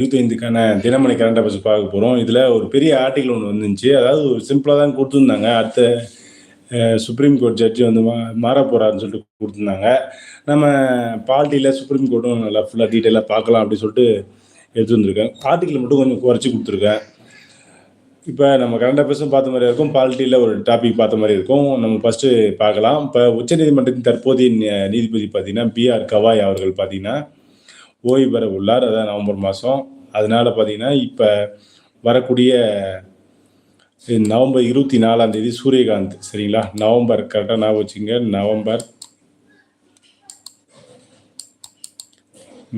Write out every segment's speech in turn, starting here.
இருபத்தைந்துக்கான Dinamani current affairs பார்க்க போகிறோம் இதில் ஒரு பெரிய ஆர்டிகல் ஒன்று வந்துச்சு. அதாவது ஒரு சிம்பிளாக தான் கொடுத்துருந்தாங்க. அடுத்த சுப்ரீம் கோர்ட் ஜட்ஜி வந்து மா மாற போகிறாருன்னு சொல்லிட்டு கொடுத்துருந்தாங்க. நம்ம பால்ட்டியில் சுப்ரீம் கோர்ட்டும் நல்லா ஃபுல்லாக டீட்டெயிலாக பார்க்கலாம் அப்படின்னு சொல்லிட்டு எடுத்து வந்திருக்கேன் ஆர்டிக்கல் மட்டும் கொஞ்சம் குறைச்சி கொடுத்துருக்கேன் இப்போ நம்ம கரண்ட் அஃபேர்ஸும் பார்த்த மாதிரி இருக்கும். பாலிட்டியில் ஒரு டாபிக் பார்த்த மாதிரி இருக்கும். நம்ம ஃபஸ்ட்டு பார்க்கலாம். இப்போ உச்சநீதிமன்றத்தின் தற்போதைய நீதிபதி பார்த்தீங்கன்னா பிஆர் கவாய் அவர்கள் பார்த்தீங்கன்னா ஓய்வு பெற உள்ளார். அதான் நவம்பர் மாதம் அதனால பார்த்தீங்கன்னா இப்போ வரக்கூடிய நவம்பர் இருபத்தி நாலாம் தேதி சூரியகாந்த். சரிங்களா? நவம்பர் கரெக்டாக ஞாபகம் வச்சுங்க நவம்பர்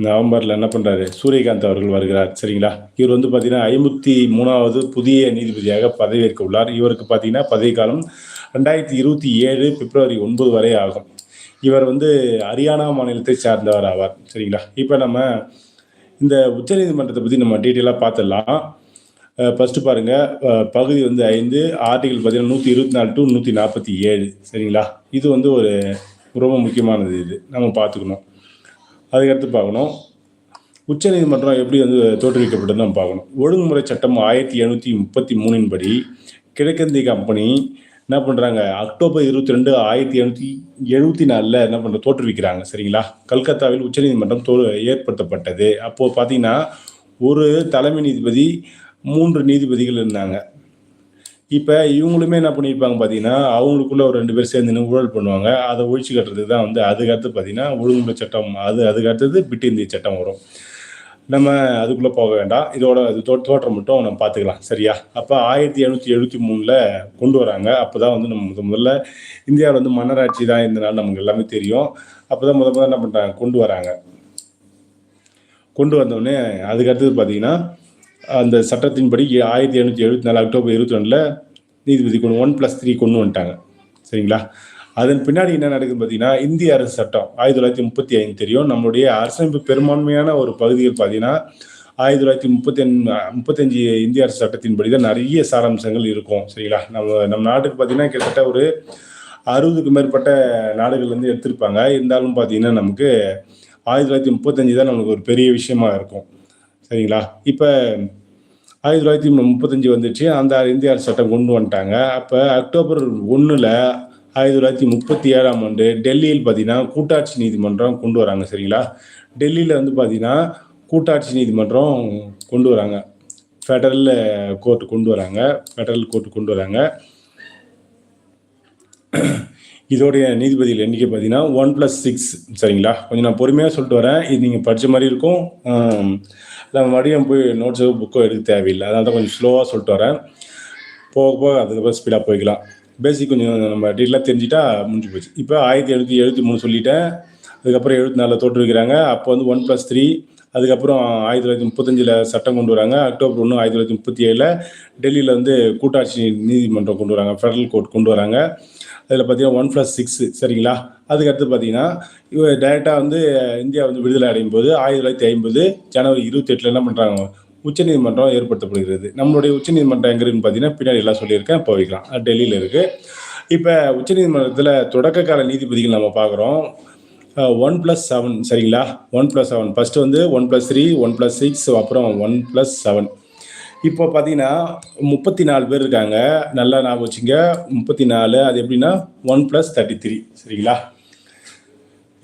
நவம்பரில் என்ன பண்ணுறாரு சூரியகாந்த் அவர்கள் வருகிறார். சரிங்களா? இவர் வந்து பார்த்தீங்கன்னா ஐம்பத்தி மூணாவது புதிய நீதிபதியாக பதவியேற்க உள்ளார். இவருக்கு பார்த்தீங்கன்னா பதவிக்காலம் ரெண்டாயிரத்தி இருபத்தி ஏழு பிப்ரவரி ஒன்பது வரை ஆகும். இவர் வந்து ஹரியானா மாநிலத்தை சார்ந்தவர் ஆவார் சரிங்களா? இப்போ நம்ம இந்த உச்சநீதிமன்றத்தை பற்றி நம்ம டீட்டெயிலாக பார்த்துடலாம் ஃபஸ்ட்டு பாருங்கள் பகுதி வந்து ஐந்து ஆர்டிகல் பார்த்தீங்கன்னா நூற்றி இருபத்தி நாலு டு நூற்றி நாற்பத்தி ஏழு சரிங்களா? இது வந்து ஒரு ரொம்ப முக்கியமானது இது நம்ம பார்த்துக்கணும் அதுக்கடுத்து பார்க்கணும். உச்சநீதிமன்றம் எப்படி வந்து தோற்றுவிக்கப்பட்டது நம்ம பார்க்கணும். ஒழுங்குமுறை சட்டம் ஆயிரத்தி எழுநூற்றி முப்பத்தி மூணின் படி கிழக்கந்தி கம்பெனி என்ன பண்ணுறாங்க அக்டோபர் இருபத்தி ரெண்டு ஆயிரத்தி எழுநூற்றி எழுபத்தி நாலில் என்ன பண்ணுற தோற்றுவிக்கிறாங்க. சரிங்களா? கல்கத்தாவில் உச்சநீதிமன்றம் தோ ஏற்படுத்தப்பட்டது. அப்போது பார்த்தீங்கன்னா ஒரு தலைமை நீதிபதி மூன்று நீதிபதிகள் இருந்தாங்க. இப்போ இவங்களுமே என்ன பண்ணியிருப்பாங்க பார்த்தீங்கன்னா அவங்களுக்குள்ள ஒரு ரெண்டு பேர் சேர்ந்து ஊழல் பண்ணுவாங்க. அதை ஒழிச்சு கட்டுறதுக்கு தான் வந்து அதுக்கடுத்து பார்த்தீங்கன்னா ஒழுங்குமுறை சட்டம் அது அதுக்கடுத்தது பிட்டு இந்திய சட்டம் வரும். நம்ம அதுக்குள்ளே போக வேண்டாம். இதோட இது தோ தோற்றம் மட்டும் நம்ம பார்த்துக்கலாம். சரியா? அப்போ ஆயிரத்தி எழுநூற்றி எழுபத்தி மூணில் கொண்டு வராங்க. அப்போ தான் வந்து நம்ம முத முதல்ல இந்தியாவில் வந்து மன்னராட்சி தான் இருந்தனால நமக்கு எல்லாமே தெரியும். அப்போ தான் முத முதல்ல என்ன பண்ணுறாங்க கொண்டு வராங்க. கொண்டு வந்தோடனே அதுக்கு அடுத்தது பார்த்தீங்கன்னா அந்த சட்டத்தின்படி ஆயிரத்தி எழுநூற்றி எழுபத்தி நாலு அக்டோபர் இருபத்தி ரெண்டில் நீதிபதி கொண்டு ஒன் ப்ளஸ் த்ரீ கொண்டு வந்துட்டாங்க. சரிங்களா? அதன் பின்னாடி என்ன நடக்குதுன்னு பார்த்தீங்கன்னா இந்திய அரசு சட்டம் ஆயிரத்தி தொள்ளாயிரத்தி முப்பத்தி ஐந்து தெரியும். நம்மளுடைய அரசமைப்பு பெரும்பான்மையான ஒரு பகுதிகள் பார்த்தீங்கன்னா ஆயிரத்தி தொள்ளாயிரத்தி முப்பத்தி முப்பத்தஞ்சு இந்திய அரசு சட்டத்தின்படி தான் நிறைய சாராம்சங்கள் இருக்கும். சரிங்களா? நம்ம நம்ம நாட்டுக்கு பார்த்தீங்கன்னா கிட்டத்தட்ட ஒரு அறுபதுக்கு மேற்பட்ட நாடுகள்லேருந்து எடுத்திருப்பாங்க. இருந்தாலும் பார்த்தீங்கன்னா நமக்கு ஆயிரத்தி தொள்ளாயிரத்தி முப்பத்தஞ்சு தான் நமக்கு ஒரு பெரிய விஷயமா இருக்கும். சரிங்களா? இப்போ ஆயிரத்தி தொள்ளாயிரத்தி முப்பத்தஞ்சு வந்துச்சு. அந்த இந்திய அரசு சட்டம் கொண்டு வந்துட்டாங்க. அப்போ அக்டோபர் ஒன்றில் ஆயிரத்தி தொள்ளாயிரத்தி முப்பத்தி ஏழாம் ஆண்டு டெல்லியில் பார்த்தீங்கன்னா கூட்டாட்சி நீதிமன்றம் கொண்டு வராங்க சரிங்களா? டெல்லியில் வந்து பார்த்தீங்கன்னா கூட்டாட்சி நீதிமன்றம் கொண்டு வராங்க. ஃபெடரல் கோர்ட்டு கொண்டு வராங்க. ஃபெடரல் கோர்ட்டு கொண்டு வராங்க. இதோடைய நீதிபதிகள் எண்ணிக்கை பார்த்தீங்கன்னா ஒன் ப்ளஸ் சிக்ஸ் சரிங்களா? கொஞ்சம் நான் பொறுமையாக சொல்லிட்டு வரேன். இது நீங்கள் படித்த மாதிரி இருக்கும். ஆம், நம்ம மறுபடியும் போய் நோட்ஸோ புக்கோ எடுக்க தேவையில்லை. அதனால தான் கொஞ்சம் ஸ்லோவாக சொல்லிட்டு வரேன். போக போக அதுக்கப்புறம் ஸ்பீடாக போய்க்கலாம். பேசிக் கொஞ்சம் நம்ம டீட்டெயிலாக தெரிஞ்சுட்டா முடிஞ்சு போச்சு. இப்போ ஆயிரத்தி எழுநூற்றி எழுபத்தி மூணு சொல்லிட்டேன். அதுக்கப்புறம் எழுபத்தி நாலில் தோற்றுருக்கிறாங்க. அப்போ வந்து ஒன் ப்ளஸ் த்ரீ அதுக்கப்புறம் ஆயிரத்தி தொள்ளாயிரத்தி முப்பத்தஞ்சில் சட்டம் கொண்டு வராங்க. அக்டோபர் ஒன்று ஆயிரத்தி தொள்ளாயிரத்தி முப்பத்தி ஏழில் டெல்லியில் வந்து கூட்டாட்சி நீதிமன்றம் கொண்டு வராங்க. ஃபெடரல் கோர்ட் கொண்டு வராங்க. அதில் பார்த்தீங்கன்னா ஒன் ப்ளஸ் சிக்ஸ் சரிங்களா? அதுக்கடுத்து பார்த்தீங்கன்னா இவ டைரெக்டாக வந்து இந்தியா வந்து விடுதலை அடையும் போது ஆயிரத்தி தொள்ளாயிரத்தி ஐம்பது ஜனவரி இருபத்தெட்டில் என்ன பண்ணுறாங்க உச்சநீதிமன்றம் ஏற்படுத்தப்படுகிறது. நம்மளுடைய உச்சநீதிமன்றம் எங்கே இருக்குன்னு பார்த்தீங்கன்னா பின்னாடி எல்லாம் சொல்லியிருக்கேன் இப்போ வைக்கலாம். டெல்லியில் இருக்குது இப்போ உச்சநீதிமன்றத்தில் தொடக்க கால நீதிபதிகள் நம்ம பார்க்குறோம். ஒன் ப்ளஸ் செவன் சரிங்களா? ஒன் ப்ளஸ் செவன் ஃபஸ்ட்டு வந்து one plus three one plus six அப்புறம் ஒன் ப்ளஸ் செவன் இப்போ பார்த்தீங்கன்னா முப்பத்தி நாலு பேர் இருக்காங்க. நல்லா ஞாபகம் வச்சுங்க. முப்பத்தி நாலு அது எப்படின்னா ஒன் ப்ளஸ் தேர்ட்டி த்ரீ சரிங்களா?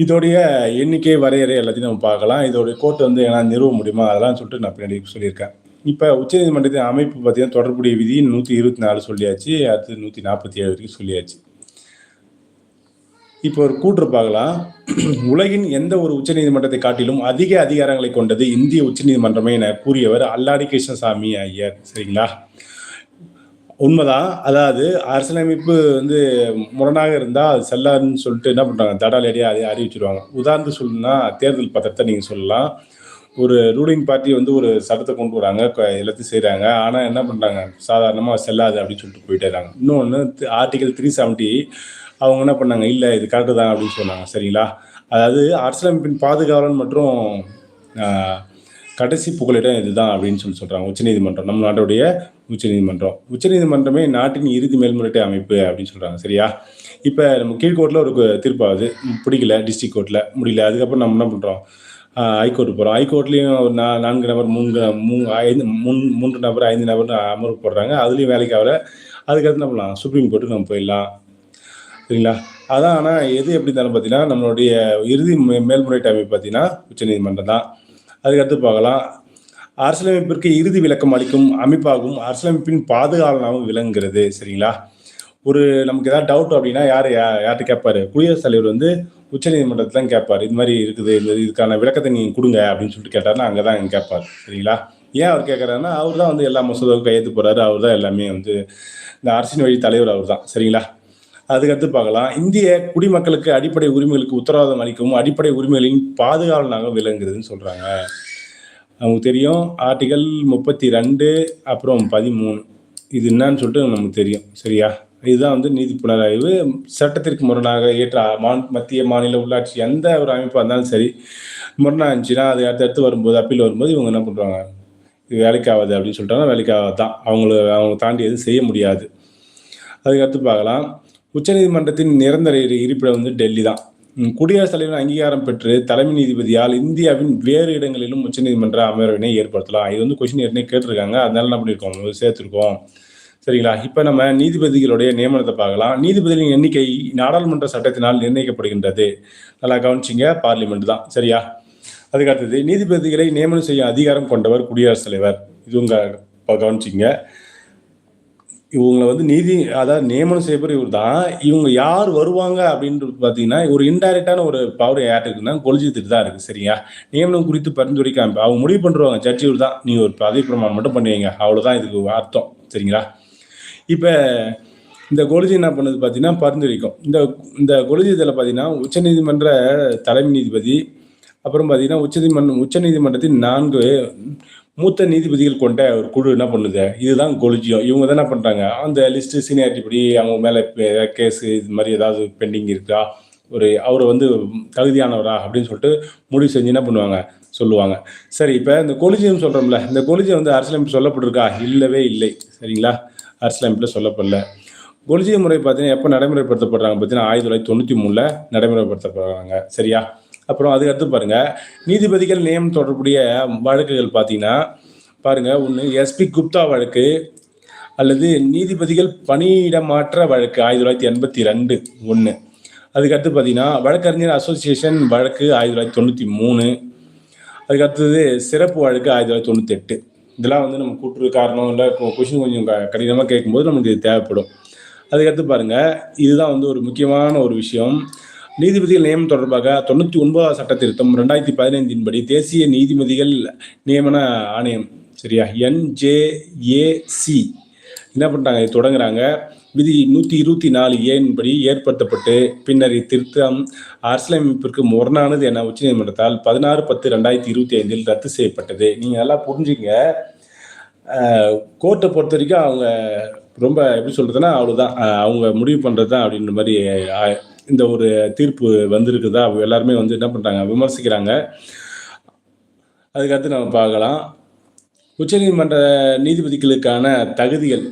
இதோடைய எண்ணிக்கை வரையறை எல்லாத்தையும் நம்ம பார்க்கலாம். இதோடைய கோர்ட் வந்து ஏன்னா நிறுவ முடியுமா? அதெல்லாம் சொல்லிட்டு நான் பின்னாடி சொல்லியிருக்கேன். இப்போ உச்சநீதிமன்றத்தின் அமைப்பு பார்த்தீங்கன்னா தொடர்புடைய விதி நூற்றி இருபத்தி நாலு சொல்லியாச்சு. அடுத்து நூற்றி நாற்பத்தி ஏழு வரைக்கும் சொல்லியாச்சு. இப்போ ஒரு கூற்று பார்க்கலாம். உலகின் எந்த ஒரு உச்சநீதிமன்றத்தை காட்டிலும் அதிக அதிகாரங்களை கொண்டது இந்திய உச்சநீதிமன்றமே என கூறியவர் அல்லாடி கிருஷ்ணசாமி ஐயர். சரிங்களா? உண்மைதான். அதாவது அரசியலமைப்பு வந்து முரணாக இருந்தால் அது செல்லாதுன்னு சொல்லிட்டு என்ன பண்ணுறாங்க தடாலடியாக அதை அறிவிச்சிருவாங்க உதாரணத்துக்கு சொல்லணும்னா தேர்தல் பத்திரத்தை நீங்கள் சொல்லலாம். ஒரு ரூலிங் பார்ட்டி வந்து ஒரு சட்டத்தை கொண்டு வராங்க எல்லாத்தையும் செய்கிறாங்க ஆனால் என்ன பண்ணுறாங்க சாதாரணமாக செல்லாது அப்படின்னு சொல்லிட்டு போயிட்டே இருக்காங்க. இன்னொன்று ஆர்டிகல் த்ரீ செவன்ட்டி அவங்க என்ன பண்ணாங்க? இல்லை இது கரெக்டு தான் அப்படின்னு சொன்னாங்க. சரிங்களா? அதாவது அரசியலமைப்பின் பாதுகாவலன் மற்றும் கடைசி புகலிடம் இதுதான் அப்படின்னு சொல்லி சொல்கிறாங்க உச்சநீதிமன்றம் நம்ம நாட்டுடைய உச்சநீதிமன்றம் உச்சநீதிமன்றமே நாட்டின் இறுதி மேல்முறையீட்டு அமைப்பு அப்படின்னு சொல்கிறாங்க சரியா? இப்போ நம்ம கீழ்கோர்ட்டில் ஒரு தீர்ப்பாகுது பிடிக்கல டிஸ்ட்ரிக்ட் கோர்ட்டில் முடியல. அதுக்கப்புறம் நம்ம என்ன பண்ணுறோம் ஹைகோர்ட்டு போகிறோம் ஹைகோர்ட்லேயும் ஒரு நா நான்கு நபர் மூன்று மூ ஐந்து மூணு மூன்று நபர் ஐந்து நபர் அமர்வு போடுறாங்க. அதுலேயும் வேலைக்கு ஆகல அதுக்கடுத்து என்ன பண்ணலாம்? சுப்ரீம் கோர்ட்டுக்கு நம்ம போயிடலாம். சரிங்களா? அதான் ஆனால் எது எப்படி இருந்தாலும் பார்த்தீங்கன்னா நம்மளுடைய இறுதி மே- மேல்முறையீட்டு அமைப்பு பார்த்தீங்கன்னா உச்சநீதிமன்றம் தான். அதுக்கடுத்து பார்க்கலாம். அரசியலமைப்பிற்கு இறுதி விளக்கம் அளிக்கும் அமைப்பாகவும் அரசியலமைப்பின் பாதுகாவலனாகவும் விளங்குகிறது. சரிங்களா? ஒரு நமக்கு ஏதாவது டவுட் அப்படின்னா யார் யா யார்கிட்ட கேட்பாரு? குடியரசுத் தலைவர் வந்து உச்சநீதிமன்றத்தில் தான் கேட்பார். இது மாதிரி இருக்குது இந்த இதுக்கான விளக்கத்தை நீங்கள் கொடுங்க அப்படின்னு சொல்லிட்டு கேட்டார்னா அங்கே தான் கேட்பார். சரிங்களா? ஏன் அவர் கேட்குறாருன்னா அவர் தான் வந்து எல்லா மசோதாவுக்கும் கையெழுத்து போகிறாரு அவர் தான் எல்லாமே வந்து இந்த அரசின் வழி தலைவர் அவர் தான் சரிங்களா? அதுக்கடுத்து பார்க்கலாம். இந்திய குடிமக்களுக்கு அடிப்படை உரிமைகளுக்கு உத்தரவாதம் அளிக்கவும் அடிப்படை உரிமைகளின் பாதுகாவலனாக விளங்குறதுன்னு சொல்கிறாங்க நமக்கு தெரியும். ஆர்டிகல் முப்பத்தி ரெண்டு அப்புறம் பதிமூணு. இது என்னன்னு சொல்லிட்டு நமக்கு தெரியும். சரியா? இதுதான் வந்து நீதி புலனாய்வு. சட்டத்திற்கு முரணாக ஏற்ற மா- மத்திய மாநில உள்ளாட்சி எந்த ஒரு அமைப்பாக இருந்தாலும் சரி முரணாக இருந்துச்சுன்னா அது அடுத்தடுத்து வரும்போது அப்பீல் வரும்போது இவங்க என்ன பண்ணுறாங்க இது வேலைக்கு ஆகாது அப்படின்னு சொல்லிட்டாங்கன்னா வேலைக்கு ஆகாது தான் அவங்கள அவங்க தாண்டி எதுவும் செய்ய முடியாது. அதுக்கடுத்து பார்க்கலாம். உச்சநீதிமன்றத்தின் நிரந்தர இருப்பிடம் வந்து டெல்லி தான் குடியரசுத் தலைவர் அங்கீகாரம் பெற்று தலைமை நீதிபதியால் இந்தியாவின் வேறு இடங்களிலும் உச்சநீதிமன்ற அமர்வினை ஏற்படுத்தலாம். இது வந்து கொஸ்டின் ஏற்கனவே கேட்டிருக்காங்க. அதனால என்ன பண்ணியிருக்கோம்? நம்ம சேர்த்துருக்கோம். சரிங்களா? இப்போ நம்ம நீதிபதிகளுடைய நியமனத்தை பார்க்கலாம். நீதிபதிகளின் எண்ணிக்கை நாடாளுமன்ற சட்டத்தினால் நிர்ணயிக்கப்படுகின்றது. நல்லா கவனிச்சிங்க. பார்லிமெண்ட் தான். சரியா? அதுக்கடுத்தது நீதிபதிகளை நியமனம் செய்யும் அதிகாரம் கொண்டவர் குடியரசுத் தலைவர். இது உங்க ப- கவனிச்சிங்க. இவங்களை வந்து நீதி அதாவது நியமனம் செய்யப்படுற இவர் தான் இவங்க யார் வருவாங்க அப்படின்றது பார்த்தீங்கன்னா ஒரு இன்டைரக்டான ஒரு பவர் யார்ட்டு இருக்குன்னா கொலிஜியத்துக்கு தான் இருக்குது சரியா? நியமனம் குறித்து பரிந்துரைக்காம அவங்க முடிவு பண்ணுறாங்க ஜட்ஜி இவர் தான் நீங்கள் ஒரு பதவி பிரமாணம் மட்டும் பண்ணுவீங்க. அவ்வளோதான் இதுக்கு அர்த்தம் சரிங்களா? இப்போ இந்த கொலிஜி என்ன பண்ணுது பார்த்தீங்கன்னா பரிந்துரைக்கும். இந்த இந்த கொலிஜியத்தில் பார்த்தீங்கன்னா உச்சநீதிமன்ற தலைமை நீதிபதி அப்புறம் பார்த்தீங்கன்னா உச்சநீதிமன்றம் உச்சநீதிமன்றத்தின் நான்கு மூத்த நீதிபதிகள் கொண்ட ஒரு குழு என்ன பண்ணுது? இதுதான் கொலிஜியம். இவங்க தான் என்ன பண்ணுறாங்க அந்த லிஸ்ட்டு சீனியாரிட்டி படி அவங்க மேலே கேஸு இது மாதிரி ஏதாவது பெண்டிங் இருக்கா? ஒரு அவரை வந்து தகுதியானவரா? அப்படின்னு சொல்லிட்டு முடிவு செஞ்சு என்ன பண்ணுவாங்க? சொல்லுவாங்க. சரி இப்போ இந்த கொலிஜியம் சொல்கிறோம்ல இந்த கொலிஜியம் வந்து அரசியலமைப்பு சொல்லப்பட்டிருக்கா? இல்லவே இல்லை. சரிங்களா? அரசியலமைப்பில் சொல்லப்படல. கொலிஜிய முறை பார்த்தீங்கன்னா எப்போ நடைமுறைப்படுத்தப்படுறாங்க? பார்த்தீங்கன்னா ஆயிரத்தி தொள்ளாயிரத்தி தொண்ணூற்றி மூணில் நடைமுறைப்படுத்தப்படுறாங்க. சரியா? அப்புறம் அதுக்கு அடுத்து பாருங்க நீதிபதிகள் நியம் தொடர்புடைய வழக்குகள் பார்த்தீங்கன்னா பாருங்க ஒன்று எஸ்பி குப்தா வழக்கு அல்லது நீதிபதிகள் பணியிடமாற்ற வழக்கு ஆயிரத்தி தொள்ளாயிரத்தி எண்பத்தி ரெண்டு ஒன்று அதுக்கடுத்து பார்த்தீங்கன்னா வழக்கறிஞர் அசோசியேஷன் வழக்கு ஆயிரத்தி தொள்ளாயிரத்தி தொண்ணூற்றி மூணு. அதுக்கடுத்தது சிறப்பு வழக்கு ஆயிரத்தி தொள்ளாயிரத்தி தொண்ணூற்றி எட்டு. இதெல்லாம் வந்து நம்ம கூட்டுற காரணம் இல்லை கொஷின் கொஞ்சம் க- கேட்கும்போது நமக்கு இது தேவைப்படும். அதுக்கடுத்து பாருங்கள் இதுதான் வந்து ஒரு முக்கியமான ஒரு விஷயம். நீதிபதிகள் நியமனம் தொடர்பாக தொண்ணூற்றி ஒன்பதாவது சட்ட திருத்தம் ரெண்டாயிரத்தி பதினைந்தின் படி தேசிய நீதிபதிகள் நியமன ஆணையம் சரியா? என்ஜேஏசி என்ன பண்ணுறாங்க இது தொடங்குறாங்க. விதி நூற்றி இருபத்தி நாலு ஏன்படி ஏற்படுத்தப்பட்டு பின்னர் இத்திருத்தம் அரசியலமைப்பிற்கு முரணானது என உச்சநீதிமன்றத்தால் பதினாறு பத்து ரெண்டாயிரத்தி இருபத்தி ஐந்தில் ரத்து செய்யப்பட்டது. நீங்கள் நல்லா புரிஞ்சுங்க கோர்ட்டை பொறுத்த வரைக்கும் அவங்க ரொம்ப எப்படி சொல்றதுன்னா அவ்வளோதான் அவங்க முடிவு பண்ணுறது தான் அப்படின்ற மாதிரி இந்த ஒரு தீர்ப்பு வந்திருக்குதா? அவங்க எல்லாருமே வந்து என்ன பண்ணுறாங்க விமர்சிக்கிறாங்க. அதுக்கடுத்து நம்ம பார்க்கலாம். உச்சநீதிமன்ற நீதிபதிகளுக்கான தகுதிகள்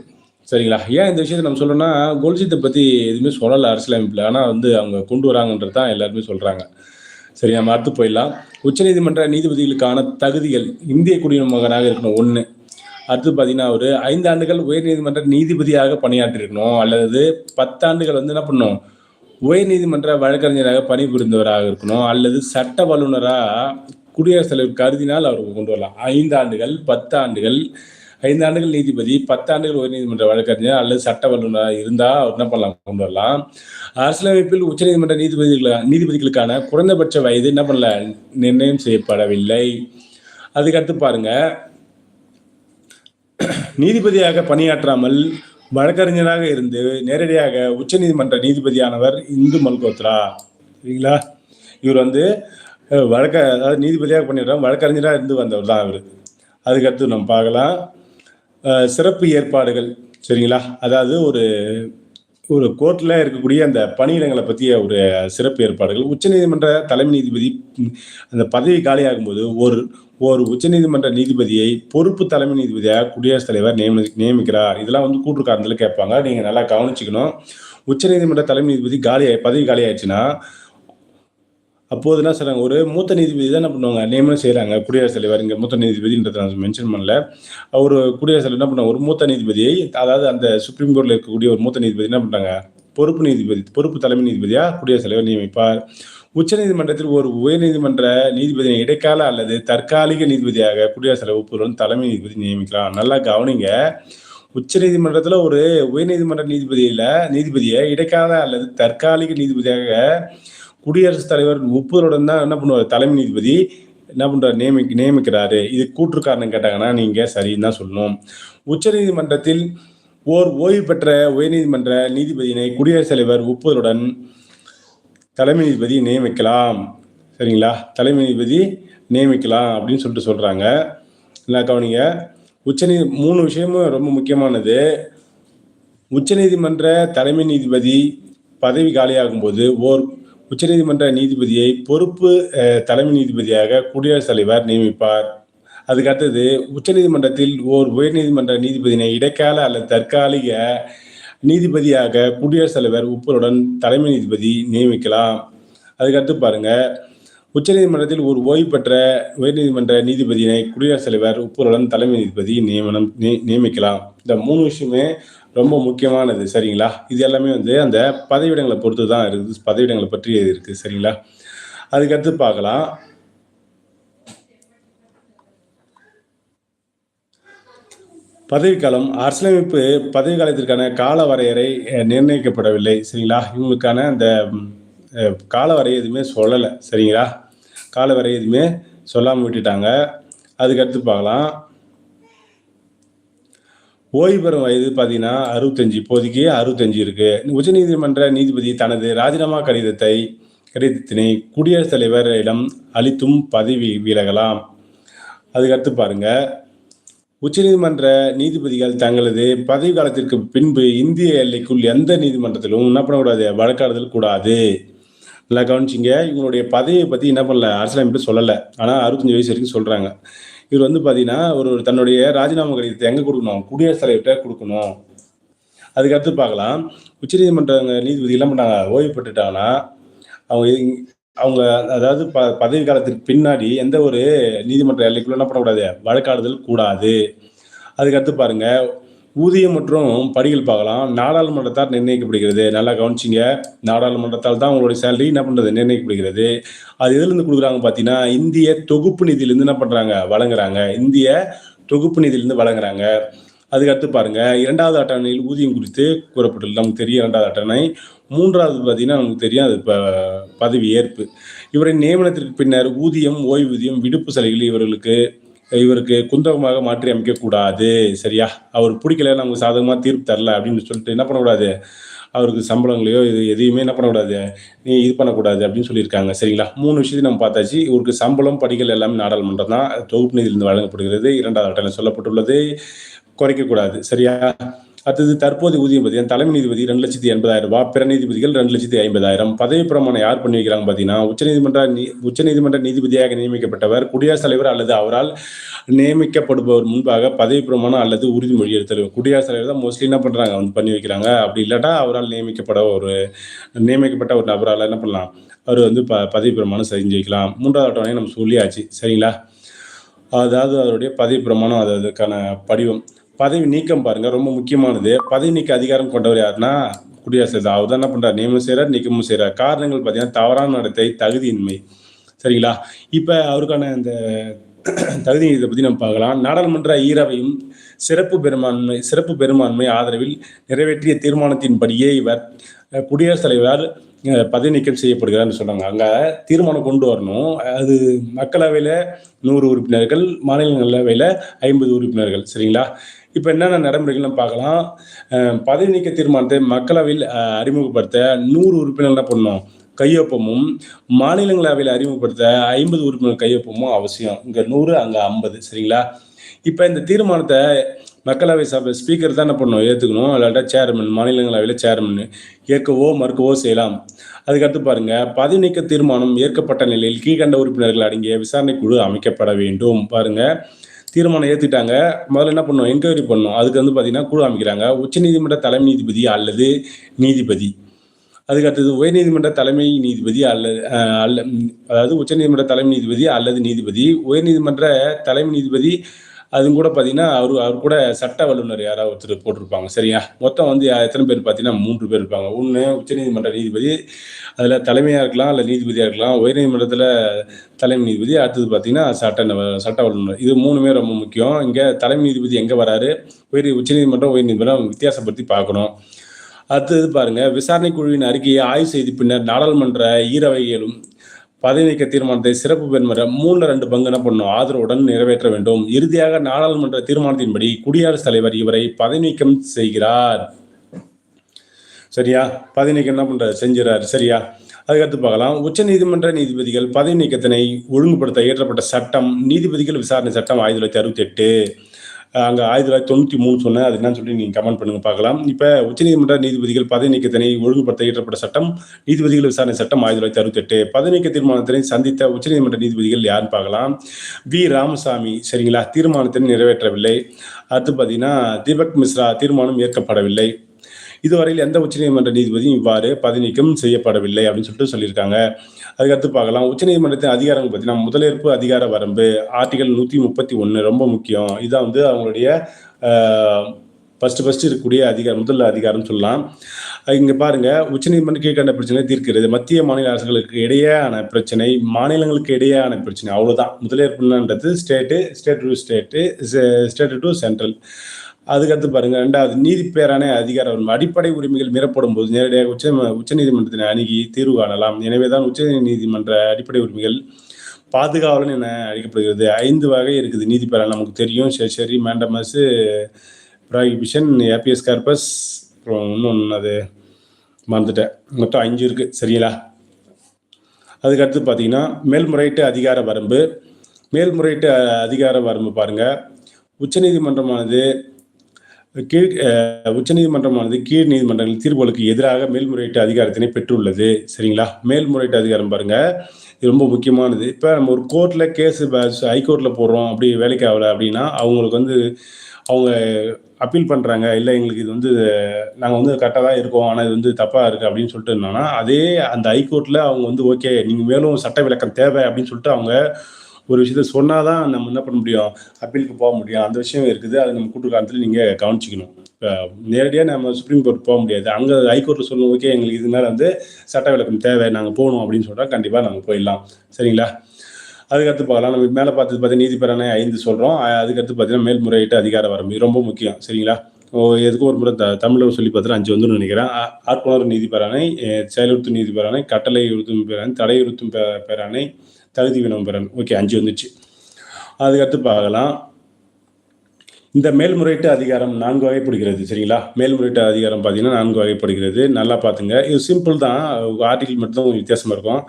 சரிங்களா? ஏன் இந்த விஷயத்தை நம்ம சொல்லணும்னா குல்ஜித்தை பற்றி எதுவுமே சொல்லலை அரசியலமைப்பில். ஆனால் வந்து அவங்க கொண்டு வராங்கன்றது தான் எல்லாருமே சொல்கிறாங்க சரி நம்ம அடுத்து போயிடலாம். உச்சநீதிமன்ற நீதிபதிகளுக்கான தகுதிகள் இந்திய குடிமகனாக இருக்கணும் ஒன்று அடுத்து பார்த்தீங்கன்னா ஒரு ஐந்து ஆண்டுகள் உயர்நீதிமன்ற நீதிபதியாக பணியாற்றிருக்கணும் அல்லது பத்தாண்டுகள் வந்து என்ன பண்ணணும்? உயர்நீதிமன்ற வழக்கறிஞராக பணிபுரிந்தவராக இருக்கணும் அல்லது சட்ட வல்லுநராக குடியரசுத் தலைவர் கருதினால் அவருக்கு கொண்டு வரலாம். ஐந்து ஆண்டுகள் பத்து ஆண்டுகள் ஐந்து ஆண்டுகள் நீதிபதி பத்தாண்டுகள் உயர்நீதிமன்ற வழக்கறிஞர் அல்லது சட்ட வல்லுநராக இருந்தால் அவர் என்ன பண்ணலாம் கொண்டு வரலாம். அரசியலமைப்பில் உச்சநீதிமன்ற நீதிபதிகள் நீதிபதிகளுக்கான குறைந்தபட்ச வயது என்ன பண்ணல நிர்ணயம் செய்யப்படவில்லை. அதுக்கடுத்து பாருங்க. நீதிபதியாக பணியாற்றாமல் வழக்கறிஞராக இருந்து நேரடியாக உச்சநீதிமன்ற நீதிபதியானவர் இந்து மல்கோத்ரா. சரிங்களா? இவர் வந்து வழக்க அதாவது நீதிபதியாக பண்ணிடுறோம் வழக்கறிஞராக இருந்து வந்தவர் தான் அவர் அதுக்கடுத்து நம்ம பார்க்கலாம். சிறப்பு ஏற்பாடுகள். சரிங்களா? அதாவது ஒரு ஒரு கோர்ட்டில் இருக்கக்கூடிய அந்த பணியிடங்களை பற்றிய ஒரு சிறப்பு ஏற்பாடுகள். உச்சநீதிமன்ற தலைமை நீதிபதி அந்த பதவி காலியாகும்போது ஒரு ஒரு உச்சநீதிமன்ற நீதிபதியை பொறுப்பு தலைமை நீதிபதியாக குடியரசுத் தலைவர் நியமி நியமிக்கிறார். இதெல்லாம் வந்து கூட்டு காரணத்தில் கேட்பாங்க. நீங்கள் நல்லா கவனிச்சுக்கணும். உச்சநீதிமன்ற தலைமை நீதிபதி காலி பதவி காலியாயிடுச்சுன்னா அப்போது என்ன சொல்றாங்க? ஒரு மூத்த நீதிபதி தான் என்ன பண்ணுவாங்க? நியமனம் செய்கிறாங்க குடியரசுத் தலைவர் இங்கே மூத்த நீதிபதின்றதை நான் மென்ஷன் பண்ணல. அவர் குடியரசுத் தலைவர் என்ன பண்ணுவாங்க? ஒரு மூத்த நீதிபதியை அதாவது அந்த சுப்ரீம் கோர்ட்டில் இருக்கக்கூடிய ஒரு மூத்த நீதிபதி என்ன பண்ணுறாங்க பொறுப்பு நீதிபதி பொறுப்பு தலைமை நீதிபதியாக குடியரசுத் தலைவர் நியமிப்பார். உச்சநீதிமன்றத்தில் ஒரு உயர்நீதிமன்ற நீதிபதியின் இடைக்கால அல்லது தற்காலிக நீதிபதியாக குடியரசுத் தலைவர் ஒப்புதலுடன் தலைமை நீதிபதி நியமிக்கலாம். நல்லா கவனிங்க. உச்சநீதிமன்றத்தில் ஒரு உயர்நீதிமன்ற நீதிபதியில் நீதிபதியை இடைக்கால அல்லது தற்காலிக நீதிபதியாக குடியரசுத் தலைவர் ஒப்புதலுடன் தான் என்ன பண்ணுவார்? தலைமை நீதிபதி என்ன பண்ணுறாரு நியமி நியமிக்கிறாரு. இது கூற்று காரணம் கேட்டாங்கன்னா நீங்கள் சரின்னு தான் சொல்லணும். உச்சநீதிமன்றத்தில் ஓர் ஓய்வு பெற்ற உயர்நீதிமன்ற நீதிபதியினை குடியரசுத் தலைவர் ஒப்புதலுடன் தலைமை நீதிபதி நியமிக்கலாம். சரிங்களா? தலைமை நீதிபதி நியமிக்கலாம் அப்படின்னு சொல்லிட்டு சொல்றாங்க. நல்லா கவனிங்க. உச்சநீதி மூணு விஷயமும் ரொம்ப முக்கியமானது. உச்சநீதிமன்ற தலைமை நீதிபதி பதவி காலியாகும் போது ஓர் உச்சநீதிமன்ற நீதிபதியை பொறுப்பு தலைமை நீதிபதியாக குடியரசுத் தலைவர் நியமிப்பார். அதுக்கு அடுத்தது உச்சநீதிமன்றத்தில் ஓர் உயர்நீதிமன்ற நீதிபதியினை இடைக்கால அல்லது தற்காலிக நீதிபதியாக குடியரசுத் தலைவர் ஒப்புதலுடன் தலைமை நீதிபதி நியமிக்கலாம். அதுக்கடுத்து பாருங்க உச்சநீதிமன்றத்தில் ஒரு ஓய்வு பெற்ற உயர்நீதிமன்ற நீதிபதியினை குடியரசுத் தலைவர் ஒப்புதலுடன் தலைமை நீதிபதி நியமனம் நி- நியமிக்கலாம். இந்த மூணு விஷயமே ரொம்ப முக்கியமானது சரிங்களா? இது எல்லாமே வந்து அந்த பதவியிடங்களை பொறுத்து தான் இருக்குது பதவியிடங்களை பற்றி இருக்குது சரிங்களா? அதுக்கடுத்து பார்க்கலாம். பதவிக்காலம் அரசியலமைப்பு பதவி காலத்திற்கான கால வரையறை நிர்ணயிக்கப்படவில்லை சரிங்களா? இவங்களுக்கான அந்த கால வரையை எதுவுமே சொல்லலை சரிங்களா? கால வரை எதுவுமே சொல்லாமல் விட்டுட்டாங்க. அதுக்கடுத்து பார்க்கலாம். ஓய்வு பெறும் வயது பார்த்தீங்கன்னா அறுபத்தஞ்சு இப்போதைக்கு அறுபத்தஞ்சு இருக்குது உச்சநீதிமன்ற நீதிபதி தனது ராஜினாமா கடிதத்தை கடிதத்தினை குடியரசுத் தலைவரிடம் அளித்தும் பதவி விலகலாம். அதுக்கடுத்து பாருங்கள் உச்சநீதிமன்ற நீதிபதிகள் தங்களது பதவி காலத்திற்கு பின்பு இந்திய எல்லைக்குள் எந்த நீதிமன்றத்திலும் என்ன பண்ணக்கூடாது? வழக்காடுதல் கூடாது. நல்லா கவனிச்சிங்க. இவங்களுடைய பதவியை பற்றி என்ன பண்ணல? அரசியலமைப்பு சொல்லலை. ஆனால் அறுபத்தஞ்சு வயசு வரைக்கும் சொல்கிறாங்க இவர் வந்து பார்த்தீங்கன்னா ஒரு தன்னுடைய ராஜினாமா கடிதத்தை எங்கே கொடுக்கணும்? குடியரசுத் தலைவர்கிட்ட கொடுக்கணும். அதுக்கடுத்து பார்க்கலாம். உச்சநீதிமன்ற நீதிபதி என்ன பண்ணாங்க? ஓய்வு பெற்றுட்டாங்கன்னா அவங்க அவங்க அதாவது ப பதவி காலத்திற்கு பின்னாடி எந்த ஒரு நீதிமன்ற எல்லைக்குள்ள என்ன பண்ணக்கூடாது வழக்காடுதல் கூடாது. அதுக்கடுத்து பாருங்க ஊதியம் மற்றும் படிகள் பார்க்கலாம். நாடாளுமன்றத்தால் நிர்ணயிக்கப்படுகிறது. நல்லா கவனிச்சிங்க. நாடாளுமன்றத்தால் தான் உங்களுடைய சேலரி என்ன பண்ணுறது நிர்ணயிக்கப்படுகிறது. அது எதுலேருந்து கொடுக்குறாங்க பார்த்தீங்கன்னா இந்திய தொகுப்பு நிதியிலேருந்து என்ன பண்ணுறாங்க வழங்குறாங்க. இந்திய தொகுப்பு நிதியிலேருந்து வழங்குறாங்க. அதுக்கடுத்து பாருங்க. இரண்டாவது அட்டவணையில் ஊதியம் குறித்து கூறப்பட்டுள்ளது. நமக்கு தெரியும் இரண்டாவது அட்டவணை. மூன்றாவது பார்த்தீங்கன்னா நமக்கு தெரியும் அது ப பதவி ஏற்பு. இவரின் நியமனத்திற்கு பின்னர் ஊதியம் ஓய்வூதியம் விடுப்பு சலுகைகள் இவர்களுக்கு இவருக்கு குந்தகமாக மாற்றி அமைக்கக்கூடாது. சரியா? அவர் பிடிக்கல நமக்கு சாதகமாக தீர்ப்பு தரல அப்படின்னு சொல்லிட்டு என்ன பண்ணக்கூடாது? அவருக்கு சம்பளங்களையோ இது எதையுமே என்ன பண்ணக்கூடாது? நீ இது பண்ணக்கூடாது அப்படின்னு சொல்லியிருக்காங்க. சரிங்களா? மூணு விஷயத்தையும் நம்ம பார்த்தாச்சு. இவருக்கு சம்பளம் படிகள் எல்லாமே நாடாளுமன்றம் தான். தொகுப்பு நிதியிலிருந்து வழங்கப்படுகிறது. இரண்டாவது அட்டையில் சொல்லப்பட்டுள்ளது. குறைக்கக்கூடாது. சரியா? அடுத்தது தற்போதைய ஊதியம் பார்த்தீங்கன்னா தலைமை நீதிபதி ரெண்டு லட்சத்தி எண்பதாயிரம் ரூபாய் பிற நீதிபதிகள் ரெண்டு லட்சத்தி ஐம்பதாயிரம். பதவி பிரமாணம் யார் பண்ணி வைக்கிறாங்க பார்த்தீங்கன்னா உச்சநீதிமன்ற நீ உச்சநீதிமன்ற நீதிபதியாக நியமிக்கப்பட்டவர் குடியரசுத் தலைவர் அல்லது அவரால் நியமிக்கப்படுபவர் முன்பாக பதவி பிரமாணம் அல்லது உறுதிமொழி எடுத்தல். குடியரசுத் தலைவர் தான் மோஸ்ட்லி என்ன பண்றாங்க? வந்து பண்ணி வைக்கிறாங்க. அப்படி இல்லாட்டா அவரால் நியமிக்கப்பட ஒரு நியமிக்கப்பட்ட ஒரு நபரால் என்ன பண்ணலாம்? அவர் வந்து ப பதவி பிரமாணம் செஞ்சு வைக்கலாம். மூன்றாவது அட்டவணையை நம்ம சொல்லியாச்சு. சரிங்களா? அதாவது அவருடைய பதவி பிரமாணம் அது அதுக்கான படிவம். பதவி நீக்கம் பாருங்க ரொம்ப முக்கியமானது. பதவி நீக்க அதிகாரம் கொண்டவர் யாருன்னா குடியரசு அவர் தான் என்ன பண்றாரு. நியமனம் செய்யறாரு நீக்கமும் செய்யறார் காரணங்கள் பார்த்தீங்கன்னா தவறான நடத்தை தகுதியின்மை. சரிங்களா? இப்ப அவருக்கான அந்த தகுதி இதை பத்தி நம்ம பார்க்கலாம். நாடாளுமன்ற ஈரவையும் சிறப்பு பெரும்பான்மை சிறப்பு பெரும்பான்மை ஆதரவில் நிறைவேற்றிய தீர்மானத்தின்படியே இவர் குடியரசுத் தலைவர் பதவி நீக்கம் செய்யப்படுகிறார்னு சொன்னாங்க. அங்க தீர்மானம் கொண்டு வரணும். அது மக்களவையில நூறு உறுப்பினர்கள் மாநிலங்களவையில ஐம்பது உறுப்பினர்கள். சரிங்களா? இப்போ என்னென்ன நடைமுறைகள் நம்ம பார்க்கலாம் பதவி நீக்க தீர்மானத்தை மக்களவையில் அறிமுகப்படுத்த நூறு உறுப்பினர் என்ன பண்ணோம் கையொப்பமும் மாநிலங்களவையில் அறிமுகப்படுத்த ஐம்பது உறுப்பினர் கையொப்பமும் அவசியம். இங்கே நூறு அங்கே ஐம்பது. சரிங்களா? இப்போ இந்த தீர்மானத்தை மக்களவை சபை ஸ்பீக்கர் தான் என்ன பண்ணணும் ஏற்றுக்கணும் இல்லாட்டா சேர்மன் மாநிலங்களவையில் சேர்மன் ஏற்கவோ மறுக்கவோ செய்யலாம். அதுக்கடுத்து பாருங்க பதவி நீக்க தீர்மானம் ஏற்கப்பட்ட நிலையில் கீழ்கண்ட உறுப்பினர்கள் அடங்கிய விசாரணை குழு அமைக்கப்பட வேண்டும். பாருங்க தீர்மானம் ஏத்துட்டாங்க. முதல்ல என்ன பண்ணும்? என்கொயரி பண்ணும். அதுக்கு வந்து பார்த்தீங்கன்னா குழு அமைக்கிறாங்க. உச்சநீதிமன்ற தலைமை நீதிபதி அல்லது நீதிபதி. அதுக்கு அடுத்தது உயர்நீதிமன்ற தலைமை நீதிபதி அல்லது அல்ல அதாவது உச்சநீதிமன்ற தலைமை நீதிபதி அல்லது நீதிபதி. உயர்நீதிமன்ற தலைமை நீதிபதி அதுவும் கூட பார்த்தீங்கன்னா அவர் அவர் கூட சட்ட வல்லுநர் யாராவது ஒருத்தர் போட்டிருப்பாங்க. சரியா? மொத்தம் வந்து எத்தனை பேர் பார்த்தீங்கன்னா மூன்று பேர் இருப்பாங்க. ஒன்று உச்சநீதிமன்ற நீதிபதி அதில் தலைமையாக இருக்கலாம் இல்லை நீதிபதியாக இருக்கலாம். உயர்நீதிமன்றத்தில் தலைமை நீதிபதி அடுத்தது பார்த்தீங்கன்னா சட்ட சட்ட வல்லுநர். இது மூணுமே ரொம்ப முக்கியம். இங்கே தலைமை நீதிபதி எங்கே வராரு? உயர் உச்சநீதிமன்றம் உயர்நீதிமன்றம் வித்தியாசப்படுத்தி பார்க்கணும் அடுத்தது பாருங்க விசாரணை குழுவின் அறிக்கையை ஆய்வு செய்து பின்னர் நாடாளுமன்ற ஈரவைகளும் பதவி நீக்க தீர்மானத்தை சிறப்பு பெருமர மூணுல ரெண்டு பங்கு என்ன பண்ணும்? ஆதரவுடன் நிறைவேற்ற வேண்டும். இறுதியாக நாடாளுமன்ற தீர்மானத்தின்படி குடியரசுத் தலைவர் இவரை பதவி நீக்கம் செய்கிறார். சரியா? பதவி நீக்கம் என்ன பண்றாரு செஞ்சிறார். சரியா? அதுக்கடுத்து பார்க்கலாம். உச்ச நீதிமன்ற நீதிபதிகள் பதவி நீக்கத்தினை ஒழுங்குபடுத்த இயற்றப்பட்ட சட்டம் நீதிபதிகள் விசாரணை சட்டம் ஆயிரத்தி தொள்ளாயிரத்தி அறுபத்தி எட்டு. அங்கே ஆயிரத்தி தொள்ளாயிரத்தி தொண்ணூற்றி மூணு சொன்னேன் அது என்னன்னு சொல்லி நீங்கள் கமெண்ட் பண்ணுங்க பார்க்கலாம். இப்போ உச்சநீதிமன்ற நீதிபதிகள் பதவி நீக்கத்தினை ஒழுங்குபடுத்த இயற்றப்பட்ட சட்டம் நீதிபதிகள் விசாரணை சட்டம் ஆயிரத்தி தொள்ளாயிரத்தி அறுபத்தெட்டு. பதவி நீக்க தீர்மானத்தினை சந்தித்த உச்சநீதிமன்ற நீதிபதிகள் யாருன்னு பார்க்கலாம். வி. ராமசாமி சரிங்களா? தீர்மானத்தினை நிறைவேற்றவில்லை. அடுத்து பார்த்தீங்கன்னா தீபக் மிஸ்ரா தீர்மானம் ஏற்கப்படவில்லை. இதுவரையில் எந்த உச்சநீதிமன்ற நீதிபதியும் இவ்வாறு பதவி நீக்கம் செய்யப்படவில்லை அப்படின்னு சொல்லிட்டு சொல்லியிருக்காங்க. அதுக்கடுத்து பார்க்கலாம். உச்சநீதிமன்றத்தின் அதிகாரங்கள் பார்த்தீங்கன்னா முதலேற்பு அதிகார வரம்பு ஆர்டிகல் நூற்றி முப்பத்தி ஒன்று ரொம்ப முக்கியம். இதான் வந்து அவங்களுடைய ஃபஸ்ட்டு ஃபஸ்ட்டு இருக்கக்கூடிய அதிகாரம் முதல் அதிகாரம் சொல்லலாம். இங்கே பாருங்கள் உச்சநீதிமன்றம் கீழ்கண்ட பிரச்சனை தீர்க்கிறது. மத்திய மாநில அரசுகளுக்கு இடையேயான பிரச்சனை மாநிலங்களுக்கு இடையேயான பிரச்சனை அவ்வளவுதான். முதலேற்புன்றது state state to state state to central அதுக்கடுத்து பாருங்கள் ரெண்டாவது நீதி பேரான அதிகாரம். அடிப்படை உரிமைகள் மீறப்படும் போது நேரடியாக உச்ச உச்சநீதிமன்றத்தினை அணுகி தீர்வு காணலாம். எனவே தான் உச்ச நீதிமன்ற அடிப்படை உரிமைகள் பாதுகாவலன் என அழைக்கப்படுகிறது. ஐந்து வகை இருக்குது. நீதி பேரான நமக்கு தெரியும். சரி சரி மேண்டமஸு ப்ராகிபிஷன் ஏபிஎஸ் கார்பஸ் அப்புறம் இன்னொன்று அது மறந்துட்டேன். மொத்தம் அஞ்சு இருக்குது சரிங்களா? அதுக்கடுத்து பார்த்தீங்கன்னா மேல்முறையீட்டு அதிகார வரம்பு. மேல்முறையீட்டு அதிகார வரம்பு பாருங்க. உச்சநீதிமன்றமானது கீழ் உச்சநீதிமன்றமானது கீழ் நீதிமன்றங்கள் தீர்ப்புகளுக்கு எதிராக மேல்முறையீட்டு அதிகாரத்தினை பெற்றுள்ளது சரிங்களா? மேல்முறையீட்டு அதிகாரம் பாருங்க. இது ரொம்ப முக்கியமானது. இப்போ நம்ம ஒரு கோர்ட்டில் கேஸு ஹைகோர்ட்டில் போடுறோம் அப்படி வேலைக்கு ஆகலை அப்படின்னா அவங்களுக்கு வந்து அவங்க அப்பீல் பண்ணுறாங்க இல்லை எங்களுக்கு இது வந்து நாங்கள் வந்து கரெக்டாக தான் இருக்கோம். ஆனால் இது வந்து தப்பாக இருக்குது அப்படின்னு சொல்லிட்டு என்னன்னா அதே அந்த ஹைகோர்ட்டில் அவங்க வந்து ஓகே நீங்கள் மேலும் சட்ட விளக்கம் தேவை அப்படின்னு சொல்லிட்டு அவங்க ஒரு விஷயத்த சொன்னால் தான் நம்ம என்ன பண்ண முடியும்? அப்பீலுக்கு போக முடியும். அந்த விஷயம் இருக்குது. அது நம்ம கூட்டு காலத்தில் நீங்கள் கவனிச்சிக்கணும். இப்போ நேரடியாக நம்ம சுப்ரீம் கோர்ட் போக முடியாது. அங்கே ஹைகோர்ட்டில் சொல்லணும் ஓகே எங்களுக்கு இது மேலே வந்து சட்ட விளக்கம் தேவை. நாங்கள் போகணும் அப்படின்னு சொல்லிட்டா கண்டிப்பாக நாங்கள் போயிடலாம். சரிங்களா? அதுக்கடுத்து பார்க்கலாம். நம்ம மேலே பார்த்தது பார்த்தீங்கன்னா நீதிபரான ஐந்து சொல்கிறோம் அதுக்கடுத்து பார்த்தீங்கன்னா மேல்முறையீட்டு அதிகார வரம்பு. ரொம்ப முக்கியம். சரிங்களா? ஓ, எதுக்கும் ஒரு முறை த தமிழில் சொல்லி பார்த்துட்டு அஞ்சு வந்துன்னு நினைக்கிறேன். ஆ- ஆட்கொணர் நீதிபரானை அஹ், செயலுறுத்தும் நீதிபரானை கட்டளை உறுத்தும் பெறானை தடையுறுத்தும் பே- பெறானை தகுதி வினம் பெறான் ஓகே அஞ்சு வந்துச்சு. அதுக்கடுத்து பார்க்கலாம். இந்த மேல்முறையீட்டு அதிகாரம் நான்கு வகைப்படுகிறது சரிங்களா? மேல்முறையீட்டு அதிகாரம் பார்த்தீங்கன்னா நான்கு வகைப்படுகிறது. நல்லா பார்த்துங்க இது சிம்பிள் தான். ஆர்டிகல் மட்டும் கொஞ்சம் வித்தியாசமாக இருக்கும்.